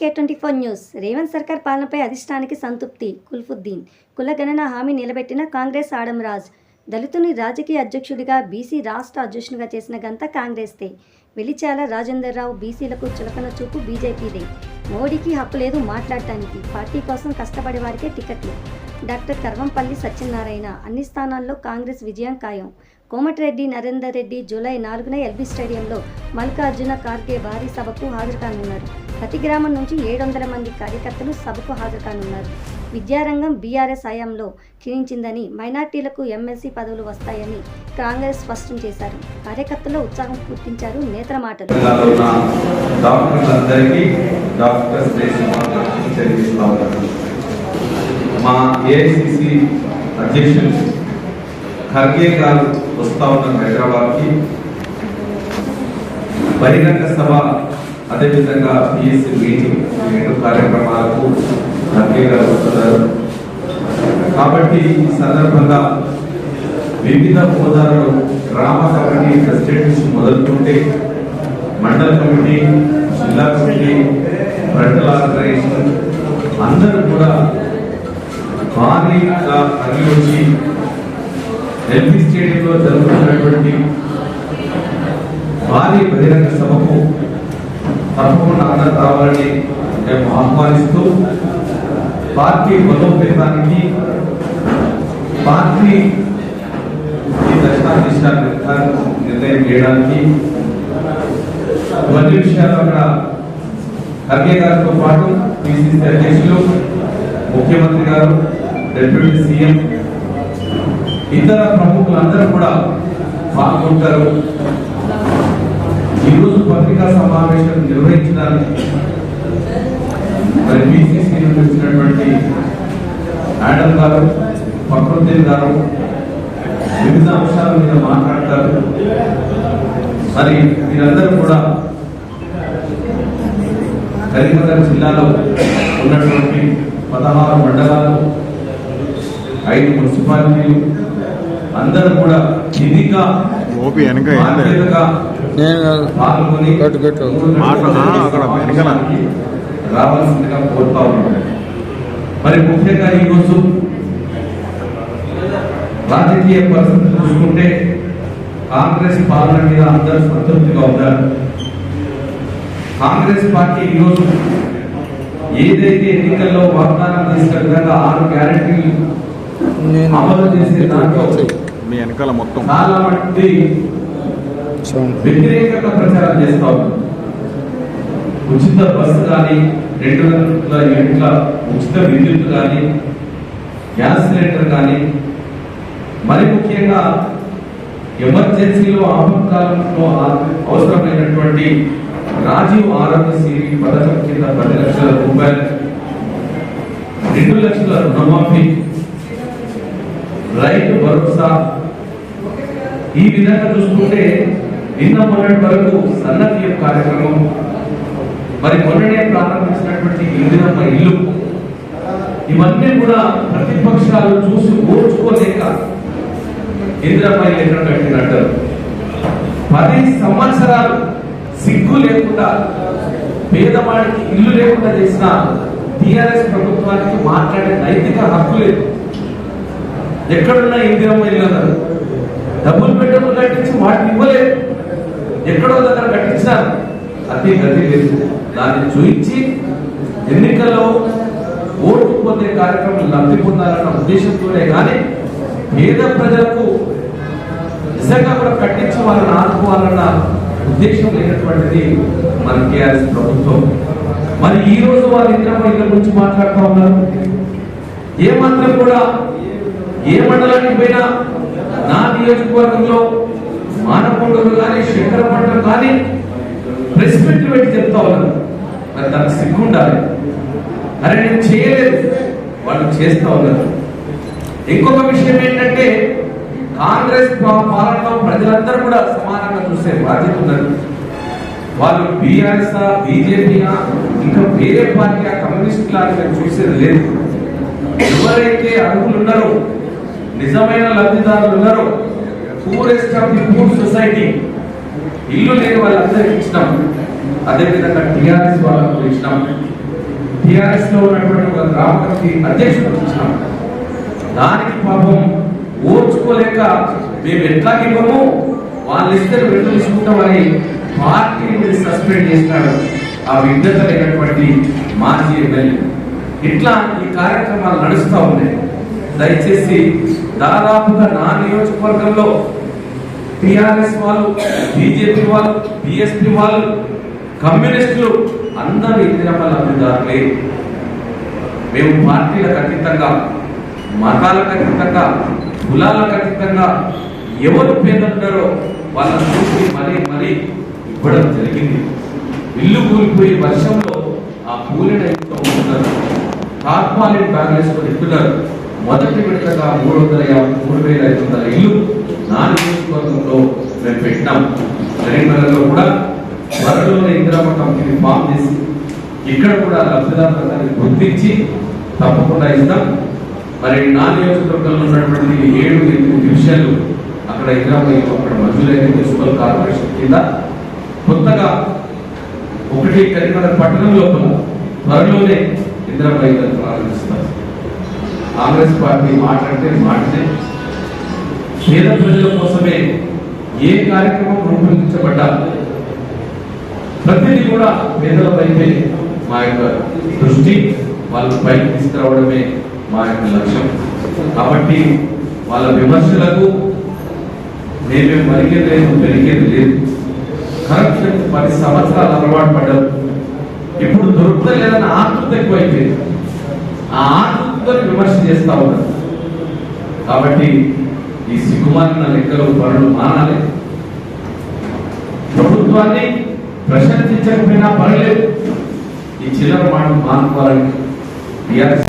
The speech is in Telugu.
K twenty four news Revanth సర్కార్ పాలనపై అధిష్టానికి సంతృప్తి కుల్ఫుద్దీన్. కులగణన హామీ నిలబెట్టిన కాంగ్రెస్ ఆడం రాజ్ దళితుని రాజకీయ అధ్యక్షుడిగా బీసీ రాష్ట్ర అధ్యక్షునిగా చేసిన గంత కాంగ్రెస్దే. వెలిచాల రాజేందర్ రావు బీసీలకు చులకన చూపు బీజేపీదే. మోడీకి హక్కు లేదు మాట్లాడటానికి. పార్టీ కోసం కష్టపడే వారికే టికెట్లు డాక్టర్ కర్వంపల్లి సత్యనారాయణ. అన్ని స్థానాల్లో కాంగ్రెస్ విజయం ఖాయం. కోమటిరెడ్డి నరేందర్ రెడ్డి జూలై నాలుగున ఎల్బీ స్టేడియంలో మల్లికార్జున ఖార్గే భారీ సభకు హాజరు కానున్నారు. ప్రతి గ్రామం నుంచి ఏడు వందల మంది కార్యకర్తలు సభకు హాజరు కానున్నారు విద్యారంగం బీఆర్ఎస్ హయాంలో క్షీణించిందని మైనార్టీలకు ఎమ్మెల్సీ పదవులు వస్తాయని కాంగ్రెస్ స్పష్టం చేశారు. కార్యకర్తల్లో ఉత్సాహం గుర్తించారు నేత్ర మాటలు. మా ఏఐసిసి అధ్యక్షులు ఖర్గే గారు వస్తా ఉన్నారు హైదరాబాద్కి. బహిరంగ సభ అదేవిధంగా పిఎస్సి మీటింగ్ రెండు కార్యక్రమాలకు ఖర్గే కాబట్టి ఈ సందర్భంగా వివిధ హోదాలలో గ్రామ కమిటీ ప్రెసిడెంట్ నుంచి మొదలుకుంటే మండల కమిటీ జిల్లా కమిటీ ఫ్రంటల్ ఆర్గనైజేషన్ అందరూ కూడా భారీగా తరలి వచ్చి స్టేడియంలో జరుగుతున్నటువంటి భారీ బహిరంగ సభకు తప్పకుండా అందరూ రావాలని మేము ఆహ్వానిస్తూ పార్టీ బలోపేతానికి పార్టీ ఈ దశాదిశాన్ని నిర్ణయం చేయడానికి ఇవన్నీ విషయాలు అక్కడ ఖర్గే గారితో పాటు పిసిసి అధ్యక్షులు ముఖ్యమంత్రి గారు డిప్యూటీ సీఎం ఇతర ప్రముఖులందరూ కూడా పాల్గొంటారు. పత్రికా సమావేశం నిర్వహించడానికి మరి పిసిసి నుండి వచ్చినటువంటి ఆడమ్ గారు ఫక్రుద్దీన్ గారు వివిధ అంశాల మీద మాట్లాడతారు. మరి మీరందరూ కూడా కరీంనగర్ జిల్లాలో ఉన్నటువంటి పదహారు మండలాలు ఐదు మున్సిపాలిటీలు అందరూ కూడా ఇదిగా ఓపి వెనక. పాల్గొని. రావాల్సిందిగా కోరుతా ఉన్నాం మరి ముఖ్యంగా ఈరోజు రాజకీయ పరిస్థితులు చూసుకుంటే కాంగ్రెస్ పాలన మీద అందరూ సంతృప్తిగా ఉన్నారు. కాంగ్రెస్ పార్టీ ఈరోజు ఏదైతే ఎన్నికల్లో వాగ్దానం చేసిన విధంగా ఆరు గ్యారెంటీలు నేను అమలు చేసే దాంట్లో మీ వెనకాల మొత్తం చాలా మంది సౌండ్. వ్యతిరేకంగా ప్రచారం చేస్తా ఉన్నారు ఉచిత బస్సు కానీ రెండు వందల యూనిట్ల ఉచిత విద్యుత్ కానీ గ్యాస్ సిలిండర్ కానీ మరి ముఖ్యంగా ఎమర్జెన్సీలో ఆపత్కాలంలో అవసరమైనటువంటి రాజీవ్ ఆరోగ్యశ్రీ పథకం కింద పది లక్షల రూపాయలు రెండు లక్షల రుణమాఫీ రైతు భరోసా ఈ విధంగా చూసుకుంటే నిన్న మొన్నటి వరకు సన్నతి కార్యక్రమం మరి మొన్ననే ప్రారంభించినటువంటి ఇందిరమ్మ ఇల్లు ఇవన్నీ కూడా ప్రతిపక్షాలు చూసి ఓర్చుకోలేక ఇందిరమ్మ ఇల్లు ఎక్కడ కట్టినట్టు పది సంవత్సరాలు సిగ్గు లేకుండా పేదవాడికి ఇల్లు లేకుండా చేసిన టిఆర్ఎస్ ప్రభుత్వానికి మాట్లాడే నైతిక హక్కు లేదు. ఎక్కడున్నా ఇందిరమ్మ ఇల్లు అన్నారు? డబ్బులు పెట్టడం కట్టించి వాటిని ఇవ్వలేదు. ఎక్కడో దగ్గర కట్టించారు అదే గతి లేదు. దాన్ని చూయించి ఎన్నికల్లో ఓటు పొందే కార్యక్రమం లబ్ధి పొందాలన్న ఉద్దేశంతోనే కానీ పేద ప్రజలకు నిజంగా కూడా కట్టించి వాళ్ళని ఆదుకోవాలన్న ఉద్దేశం లేనటువంటిది మన టీఆర్ఎస్ ప్రభుత్వం. మరి ఈ రోజు వాళ్ళు ఇంద్రమ్మ ఇళ్ళ గురించి మాట్లాడుతూ ఉన్నారు. ఏ మాత్రం కూడా ఏ మండలానికి పోయినా నా నియోజకవర్గంలో మానకొండలు కానీ శంకరపట్నం కానీ ప్రెస్ మీట్ పెట్టి చెప్తా ఉన్నారు మరి దానికి సిగ్గు ఉండాలి. అరే నేను చేయలేదు. వాళ్ళు చేస్తా ఉన్నారు. ఇంకొక విషయం ఏంటంటే కాంగ్రెస్ పాలనలో ప్రజలందరూ కూడా సమానంగా చూసే బాధ్యత ఉన్నారు వాళ్ళు బీఆర్ఎస్ బీజేపీనా ఇంకా వేరే పార్టీ ఆ కమ్యూనిస్ట్ లాంటి చూసేది లేదు. ఎవరైతే అడుగులు ఉన్నారో నిజమైన లబ్ధిదారులు ఉన్నారో. Poorest of the poor society ఇల్లు లేని వాళ్ళందరికి ఇచ్చినాం. అదేవిధంగా టిఆర్ఎస్ వాళ్ళకు ఇచ్చినాం. టిఆర్ఎస్లో ఉన్నటువంటి ఒక గ్రామ కమిటీ అధ్యక్షుడు ఇచ్చినాం. దానికి పాపం ఓర్చుకోలేక మేము ఎట్లా ఇవ్వము? వాళ్ళు ఇస్తే వెళ్ళు తీసుకుంటామని పార్టీని సస్పెండ్ చేసినాడు ఆ విజ్ఞత లేనటువంటి మాజీ ఎమ్మెల్యే. ఇట్లా ఈ కార్యక్రమాలు నడుస్తూ ఉన్నాయి. దయచేసి దాదాపుగా నా నియోజకవర్గంలో టిఆర్ఎస్ వాళ్ళు బీజేపీ వాళ్ళు బిఎస్పీ వాళ్ళు కమ్యూనిస్టులు అందరూ ఇందిరమ్మ లబ్ధిదారులే మేము పార్టీలకు అతీతంగా మతాలకు అతీతంగా కులాలకు అతీతంగా ఎవరు పేదలున్నారో వాళ్ళని చూసి మరీ మరీ ఇవ్వడం జరిగింది. ఇల్లు కూలిపోయి వర్షంలో ఆ కూలిన ఇంట్లో ఉంటున్నారు తాత్కాలిక బ్యాగ్ వేసుకొని ఇస్తున్నారు. మొదటి విడతగా మూడు వందల యాభై మూడు వేల ఐదు వందల ఇల్లు నా నియోజకవర్గంలో మేము పెట్టినాం. కరీంనగర్లో కూడా త్వరలోనే ఇందిరామ కంపెనీ ఫామ్ చేసి ఇక్కడ కూడా లబ్ధిదారులందరినీ గుర్తించి తప్పకుండా ఇస్తాం. మరి నా నియోజకవర్గంలో ఉన్నటువంటి ఏడు ఎనిమిది డివిజన్లు అక్కడ ఇందిరామ అక్కడ మంజూరైన మున్సిపల్ కార్పొరేషన్ కింద కొత్తగా ఒకటి కరీంనగర్ పట్టణం లోపల త్వరలోనే ఇందిరామ కాంగ్రెస్ పార్టీ మాట్లాడితే మాటనే పేద ప్రజల కోసమే ఏ కార్యక్రమం రూపొందించబడ్డా ప్రతిదీ కూడా పేదలపైనే మా యొక్క దృష్టి వాళ్ళ పైకి తీసుకురావడమే మా యొక్క లక్ష్యం. కాబట్టి వాళ్ళ విమర్శలకు మేమే మరిగేది లేదు పెరిగేది లేదు. కరప్షన్ పది సంవత్సరాలు అలవాటు పడ్డాం. ఇప్పుడు దొరుకుతలేదన్న ఆతృత ఎక్కువైపోయింది. ఆ అందరూ విమర్శ చేస్తా ఉన్నారు. కాబట్టి ఈ సిగ్గుమాలిన లెక్కలు పనులు మానాలి. ప్రభుత్వాన్ని ప్రశంసించకపోయినా పర్లేదు ఈ చిల్లర మాటలు మానుకోవాలని